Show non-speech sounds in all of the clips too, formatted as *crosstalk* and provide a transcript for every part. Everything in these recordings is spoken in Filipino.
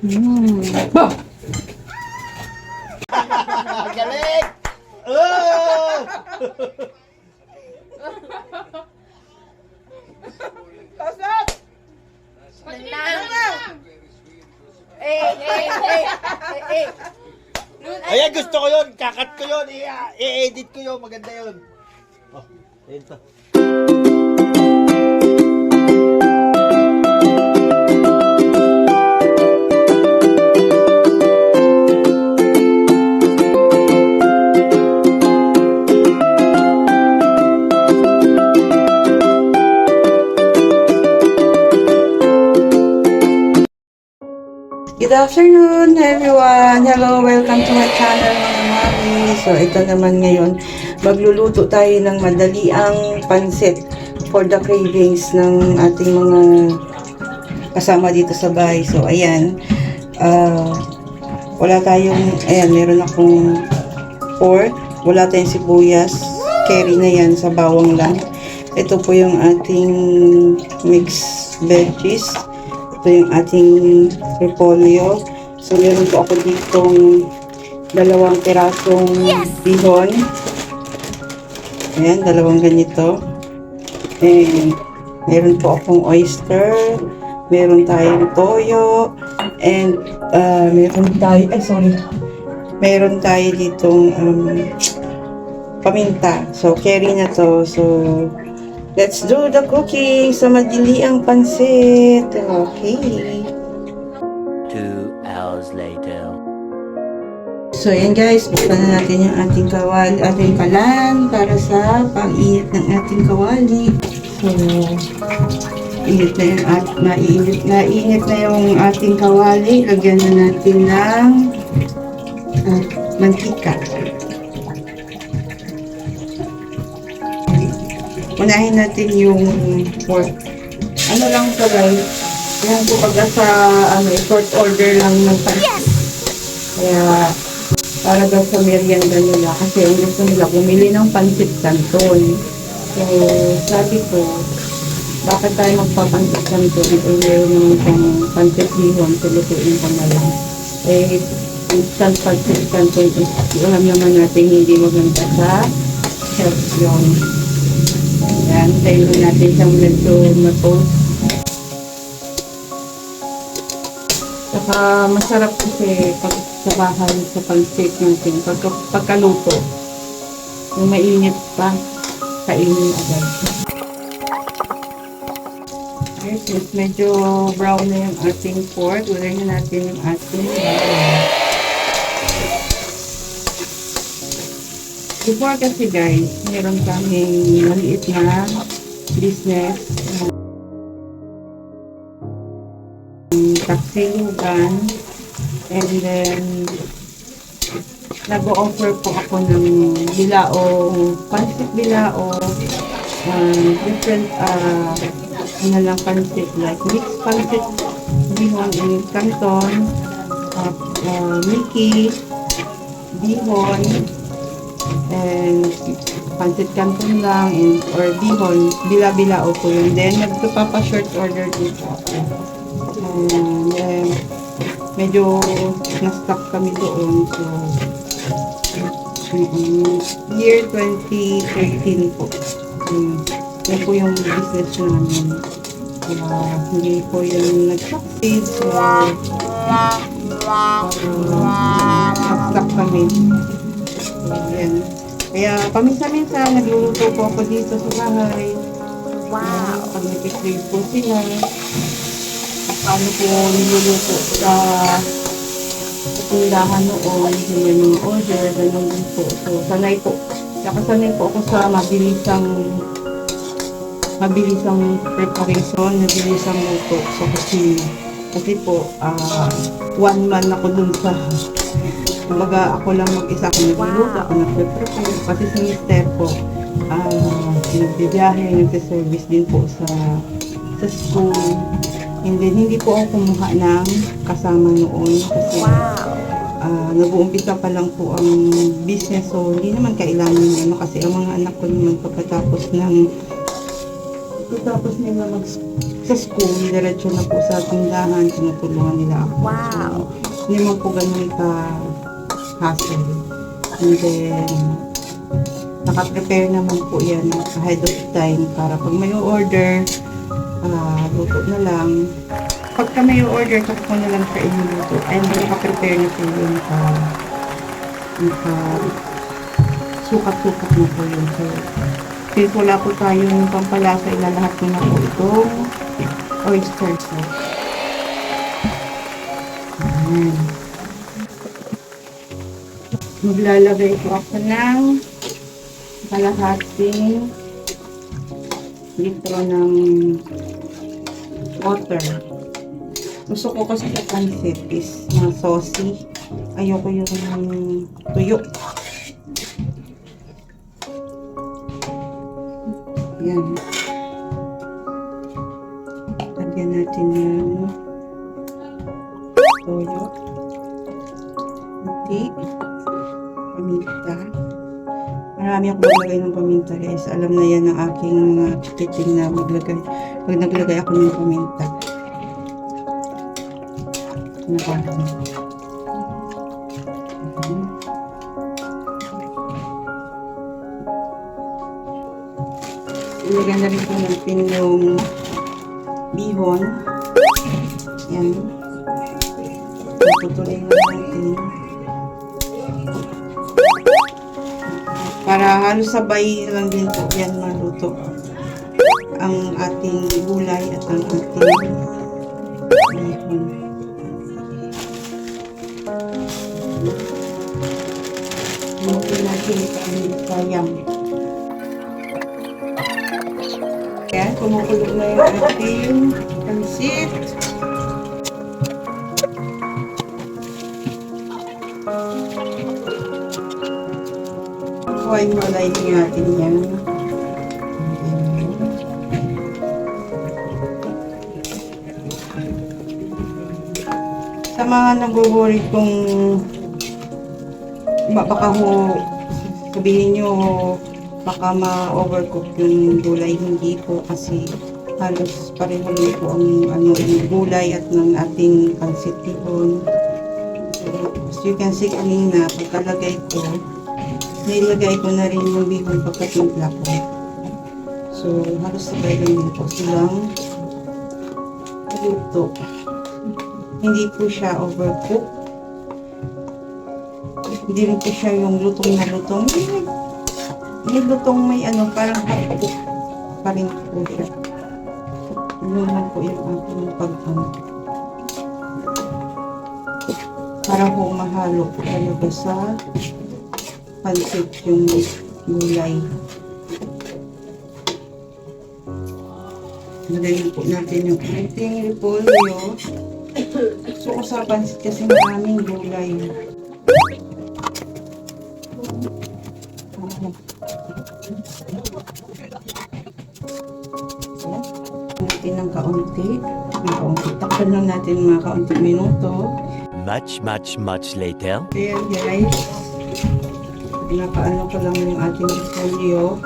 Mm. Galing! Oh! Eh, eh, eh, eh, eh. Ayan, gusto ko yun. Kakat ko yun. I-edit ko yun. Maganda yun. Oh, ayun to. Good afternoon, everyone. Hello, welcome to my channel, mga mami. So, ito naman ngayon, magluluto tayo ng madaliang pansit for the cravings ng ating mga kasama dito sa bahay. So, ayan. ah, wala tayong, ayan, meron akong pork. Wala tayong sibuyas. Carry na yan sa bawang lang. Ito po yung ating mixed veggies. Ito yung ating repolyo. So, meron po ako ditong dalawang pirasong bihon. Ayan, dalawang ganito. And, meron po akong oyster. Meron tayong toyo. And, uh, meron tayo, ay sorry. Meron tayo ditong um, paminta. So, carry na to. So, let's do the cooking sa madili ang pansit. Okay. Two hours later. So, yan guys. Buksan na natin yung ating kawali, ating kalan para sa pang-init ng ating kawali. So, init na yung at naiinit na init na yung ating kawali. Lagyan na natin ng ah, mantika. Unahin natin yung pork. Ano lang to guys? Yan po pag sa ano, short order lang ng pansit. Kaya para daw sa merienda nila kasi ang gusto nila bumili ng pansit canton. So sabi ko, bakit tayo magpapansit canton? Eh meron naman pang pansit bihon, tulutuin ko na lang. Eh, instant pansit canton is alam naman natin hindi maganda sa health yun. Yan, tayo natin siyang medyo matos. Saka masarap kasi pag sa bahay sa pansit natin, pagka, pagkaluto, yung mainit pa, kainin agad. Okay, since medyo brown na yung ating pork, ulay na natin yung ating Before kasi guys, meron kaming maliit na business. Taksilugan and then nag-offer po ako ng bilao, pansit bilao, um, different uh, ano lang pansit like mixed pansit bihon and canton, uh, uh, Mickey, bihon, and pansit canton lang and, or bihon, bila-bilao po yun. Then, nagpapapa-short order din po ako. And then, medyo na-stuck kami doon. So, mm, year 2013 po. Um, yan po yung business namin. Kaya hindi po yung nag-succeed. So, uh, na-stuck kami. So. Kaya paminsan-minsan nagluluto po ako dito sa bahay. Wow! Pag nag-crave po sila paano ko niluluto sa tindahan noon, yun yung order, ganun din po. So, sanay po. Saka sanay po ako sa mabilisang mabilisang preparation, mabilisang luto sa kusina. Kasi po, ah, one man ako dun sa kumbaga ako lang mag-isa ako nagluluto, ako nagpe-prepare. Pati si mister po, ah, nagbibiyahe, nagpe-service din po sa sa school. And then, hindi po ako kumuha ng kasama noon kasi ah, nag-uumpisa pa lang po ang business so hindi naman kailangan ano kasi ang mga anak ko naman pagkatapos ng pagkatapos nila mag sa school, diretso na po sa tindahan, tinutulungan nila ako. Wow! So, hindi man po ganun ka hassle. And then, naka-prepare naman po yan ahead of time para pag may order, ah luto na lang. Pagka may order, tapos ko na lang sa inyo luto. And then, naka-prepare na po yun ka naka sukat-sukat na po yun. So, since wala po tayong pampalasa, ilalahat ko na po itong oyster sauce. Ayan. Maglalagay po ako ng kalahating litro ng water. Gusto ko kasi sa pancit is na saucy. Ayoko yung tuyo. Yan. Lagyan natin yung toyo. Kunti. Paminta. Marami ako maglagay ng paminta guys. Alam na yan ng aking mga chikiting na maglagay. Pag naglagay ako ng paminta. Ano ba? Mhm. Ilagay na rin po natin yung bihon. Yan. Puputulin na natin. Para halos sabay lang din po yan maluto. Ang ating gulay at ang ating bihon. Luto natin ang sayang. Ayan, kumukulo na yung ating pansit. Huwag mo na natin yan. Sa mga nag-worry kung ba- baka ho sabihin nyo baka ma-overcook yung gulay hindi po kasi halos pareho lang po ang ano yung gulay at ng ating pansit tihon so, as you can see kanina pagkalagay ko nilagay ko na rin yung bihon pagkatimpla ko so halos sabay lang din po silang luto hindi po siya overcook hindi rin po siya yung lutong na lutong. May, may lutong may ano, parang hapok pa rin po siya. Yun lang po yung aking pag ano. Para po mahalo po talaga sa pansit yung gulay. Lagayin po natin yung ating repolyo. So, sa pansit kasi maraming gulay. natin ng kaunti. Ng kaunti. Takpan lang natin mga kaunti minuto. Much, much, much later. Ayan guys. Pinapaano ko lang yung ating folio.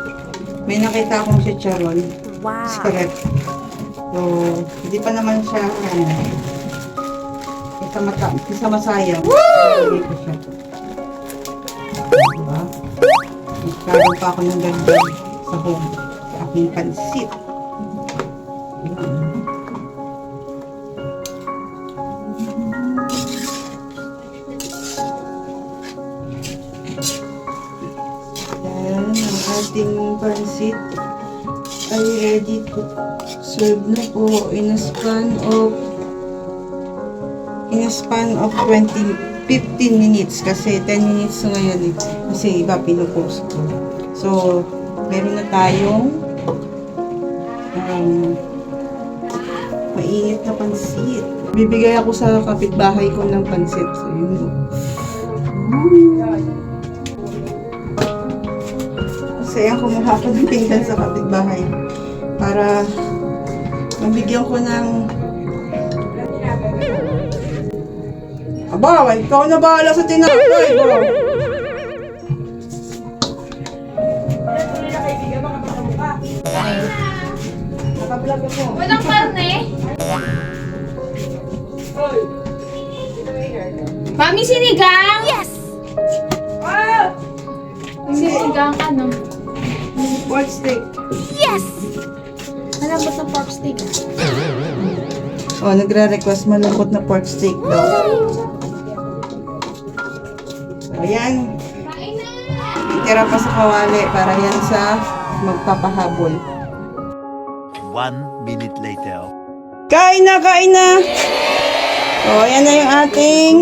May nakita akong chicharon. Wow. Scarlet. So, hindi pa naman siya, ano, isa, mata, isa masayang. Woo! ko siya. Diba? Nagkaroon pa ako ng ganda sa home. Sa aking pansit. Pansit ay ready to serve na po in a span of in a span of 20 15 minutes kasi 10 minutes na ngayon eh. Kasi iba pinupost ko. So, meron na tayong um, mainit na pansit. Bibigay ako sa kapitbahay ko ng pansit. So, yun. Kasi ako kumuha ko ng pinggan sa kapitbahay para mabigyan ko ng Aba, ikaw na bahala sa tinapay. Nakablog Walang karne? Mami, sinigang? Yes! Sinigang ano? Pork steak. Alam mo sa pork steak? Oh, nagre-request malungkot na pork steak daw. Ayan. Kain na! Tira pa sa kawali para yan sa magpapahabol. One minute later. Kain na, kain na! O, ayan na yung ating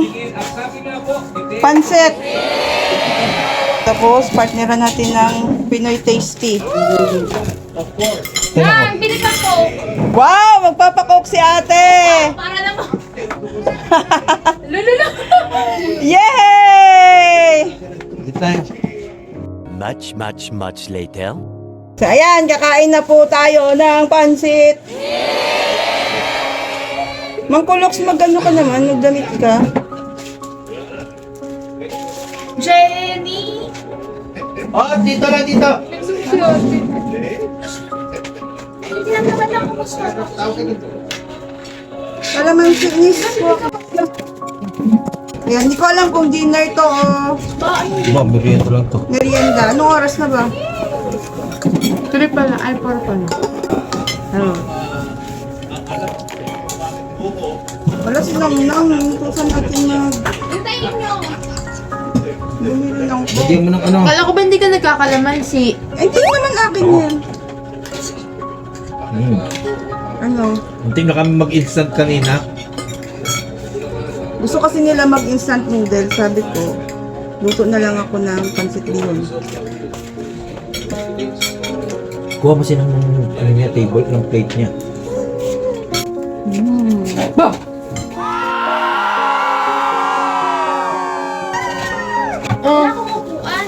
pansit. Tapos, partneran natin ng Pinoy Tasty. Yan, bili ka po! Wow! Magpapakook si ate! Para naman! *laughs* Lululu! Yay! Much, much, much later. So, ayan, kakain na po tayo ng pansit. Mangkuloks, magano ka naman? Magdamit ka? Jenny! Oh, dito lang dito. Hindi lang naman ako gusto. Alaman si Nis. Ayan, hindi ko alam kung dinner to o Ma'am, merienda lang to. merienda. Anong oras na ba? Tuloy pala, ay para pala. Ano? Wala silang nang. Kung saan natin mag Hintayin nyo! Bumili ng ko. Lagyan mo ng ano. Kala ko ba hindi ka nagkakalamansi? Eh, hindi naman akin yan. Hmm. Ano? Hindi na kami mag-instant kanina. Gusto kasi nila mag-instant noodle. Sabi ko, luto na lang ako ng pansit bihon. Kuha mo siya ng ano niya, table, ng plate niya. Wala akong upuan.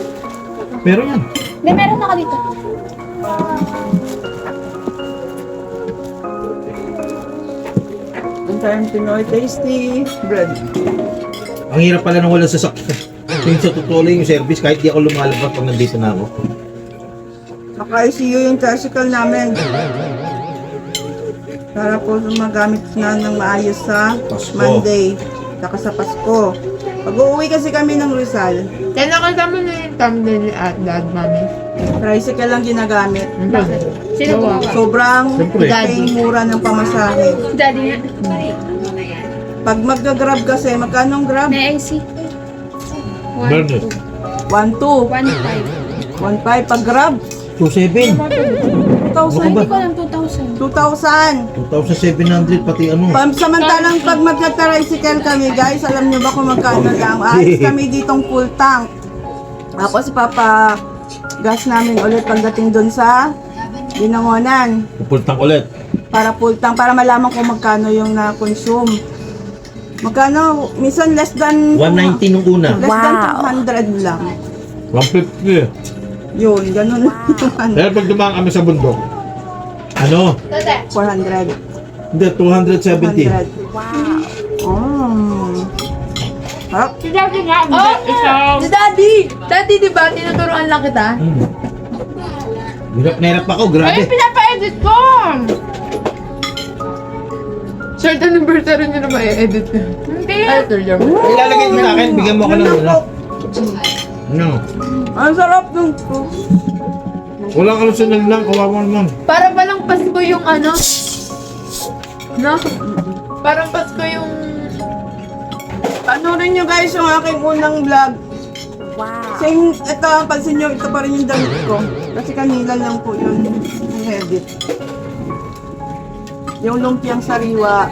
Meron yan. Hindi, meron ako dito. Ang time Pinoy Tasty bread. Ang hirap pala nung walang sasakyan. Yung sa totoo lang yung service, kahit di ako lumalabas pag nandito na ako. Naka-ICU yung tricycle namin. Para po magamit na ng maayos sa Pasko. Monday. Saka sa Pasko. Pag uuwi kasi kami ng Rizal, Kaya nakasama na yung thumbnail ni at dad, mami. tricycle lang ginagamit. Bakit? Sino gumawa? Sobrang Siyempre. mura ng pamasahe. Daddy nga. Pag mag-grab kasi, magkano ang grab? May IC. Bernard. 1, 2, 1.5. 1, 5. Pag grab, 2,700. 2,000. Hindi ko alam 2,000. 2,000. 2,700 pati ano. Pam, samantalang pag magka-tricycle kami, guys, alam nyo ba kung magkano lang? Alis kami ditong full tank. Ako si Papa, gas namin ulit pagdating doon sa Binangonan. Pupultang ulit. Para full tank, para malaman kung magkano yung na-consume. Magkano? Minsan less than... 190 nung una. Less than 200 lang. 150. Yun, ganun. *laughs* Pero pag dumaan kami sa bundok, ano? Dada. 400. Hindi, 270. 100. Wow. Oh. Harap. Si Daddy nga. Oh, Si daddy! Daddy, di ba? Tinuturuan lang kita. Hmm. Hirap na hirap ako, Ay, grabe. pinapa-edit ko! Short anniversary niyo na ba i-edit ko? Hindi. Ay, ito lang. Ilalagay mo sa akin, bigyan mo ako ng ano. Ano? Ang sarap ng Walang alusunan lang, kawawa naman. Para palang Pasko yung ano? No? Parang Pasko yung... Ano rin nyo guys yung aking unang vlog. Wow. Same, ito, pansin nyo, ito pa rin yung damit ko. Kasi kanila lang po yun yung edit. Yung lumpiang sariwa.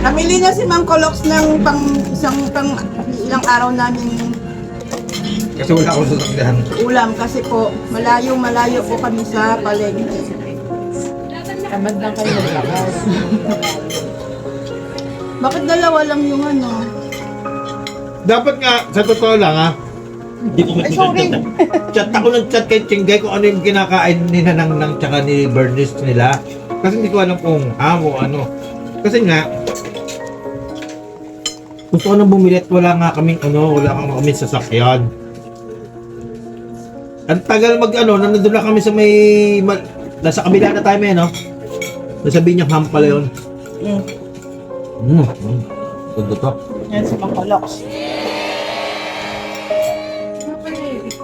Namili na si Mang Colox ng pang isang pang ilang araw namin Kasi wala akong sasakyan. ulam kasi po malayo malayo po kami sa palengke. Tamad lang kayo maglakad. *laughs* Bakit dalawa lang yung ano? Dapat nga, sa totoo lang ha, hindi ko Ay, sorry. chat, chat ako ng chat kay Chinggay kung ano yung kinakain ni Nanang nang tsaka ni Bernice nila. Kasi hindi ko alam kung amo ano. Kasi nga, gusto ko nang bumili at wala nga kaming ano, wala nga kaming sasakyan. Ang tagal mag ano, nandun na kami sa may ma- nasa kabila na tayo may no. Nasa binyang ham pala yun. Mm. Mm. mm. Ganda to. Yan.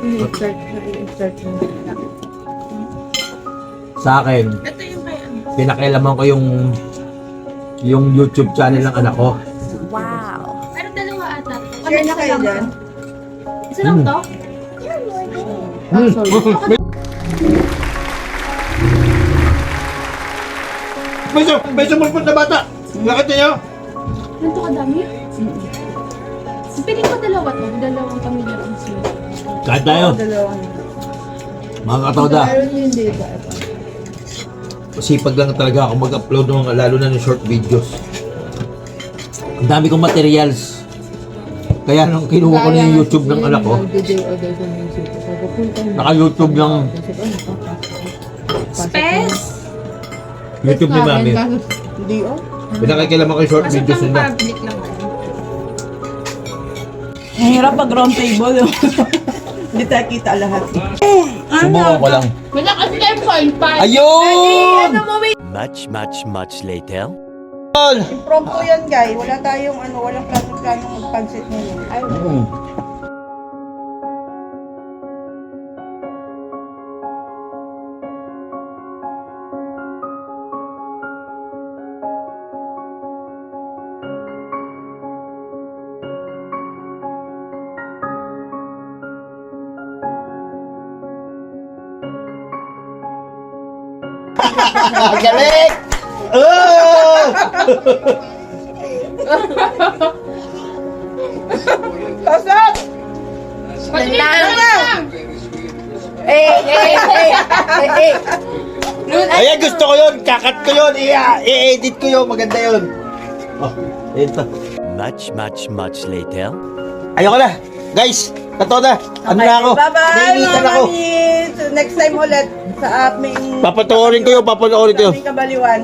I-insert na i-insert mo na. Sa akin, Ito yung kay ano. pinakailaman ko yung yung YouTube channel ng anak ko. Pero dalawa ata. Share na kayo dyan. Isa lang to? Hmm. *laughs* Su- may sumulpot na bata. Bakit niyo? Ganito kadami? Piling ko dalawa to. Dalawang pamilya ang sila. Kahit tayo, Dalawang. mga katoda. Meron hindi ba? Sipag lang talaga ako mag-upload ng mga lalo na ng short videos. Ang dami kong materials. Kaya nung kinuha ko na yung YouTube ng anak ko, naka-YouTube ng Space! YouTube ni Mami. Hindi oh. Ko yung short videos nila. public naman. Ang hirap pag round table. *laughs* Hindi tayo kita lahat. Subukan ko lang. Wala kasi tayo point five. Ayun! Ano mo, wait. Much, much, much later. Improve po yan, guys. Wala tayong ano, walang plano-plano magpansit ngayon. Ay, Galing! Oh! Pasok! Eh, eh, eh, eh, eh. Ayan, gusto ko yun. Kakat ko yun. I-edit ko yun. Maganda yun. Oh, ito. Much, much, much later. Ayoko na. Guys, tato na. Ano na ako? Bye-bye, mga ako. mami. Next time ulit sa aming Papatuorin ko yun. Papatuorin ko sa yun. aming kabaliwan.